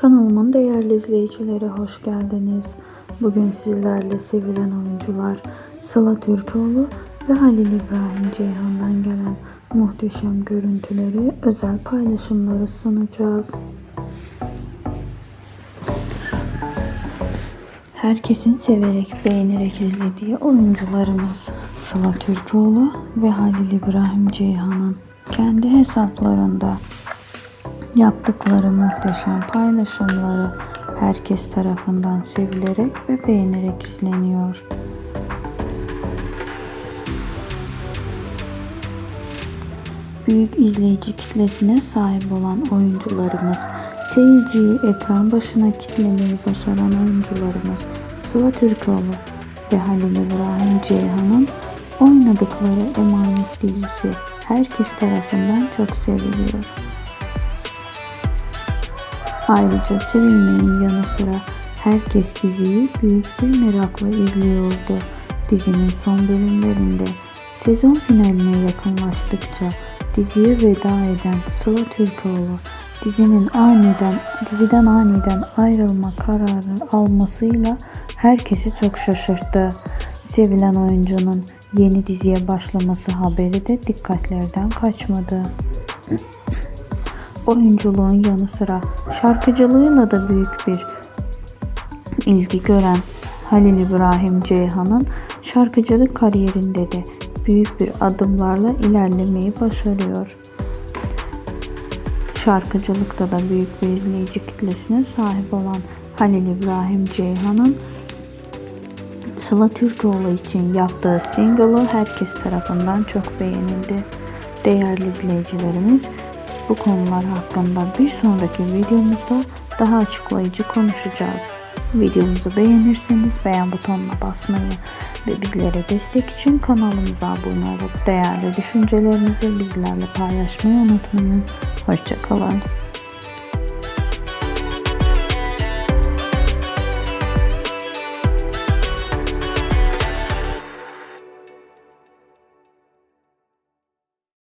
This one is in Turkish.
Kanalımın değerli izleyicileri hoş geldiniz. Bugün sizlerle sevilen oyuncular Sıla Türkoğlu ve Halil İbrahim Ceyhan'dan gelen muhteşem görüntüleri, özel paylaşımları sunacağız. Herkesin severek, beğenerek izlediği oyuncularımız Sıla Türkoğlu ve Halil İbrahim Ceyhan'ın kendi hesaplarında Yaptıkları muhteşem paylaşımları herkes tarafından sevilerek ve beğenerek izleniyor. Büyük izleyici kitlesine sahip olan oyuncularımız, seyirciyi ekran başına kitlemeyi başaran oyuncularımız Sıla Türkoğlu ve Halil İbrahim Ceyhan'ın oynadıkları Emanet dizisi herkes tarafından çok seviliyor. Ayrıca sevilmenin yanı sıra herkes diziyi büyük bir merakla izliyordu. Dizinin son bölümlerinde sezon finaline yakınlaştıkça diziye veda eden Sıla Türkoğlu dizinin aniden diziden aniden ayrılma kararı almasıyla herkesi çok şaşırttı. Sevilen oyuncunun yeni diziye başlaması haberi de dikkatlerden kaçmadı. Oyunculuğun yanı sıra şarkıcılığıyla da büyük bir ilgi gören Halil İbrahim Ceyhan'ın şarkıcılık kariyerinde de büyük bir adımlarla ilerlemeyi başarıyor. Şarkıcılıkta da büyük bir izleyici kitlesine sahip olan Halil İbrahim Ceyhan'ın Sıla Türkoğlu için yaptığı single'ı herkes tarafından çok beğenildi. Değerli izleyicilerimiz, bu konular hakkında bir sonraki videomuzda daha açıklayıcı konuşacağız. Videomuzu beğenirseniz beğen butonuna basmayı ve bizlere destek için kanalımıza abone olup değerli düşüncelerinizi bizlerle paylaşmayı unutmayın. Hoşçakalın.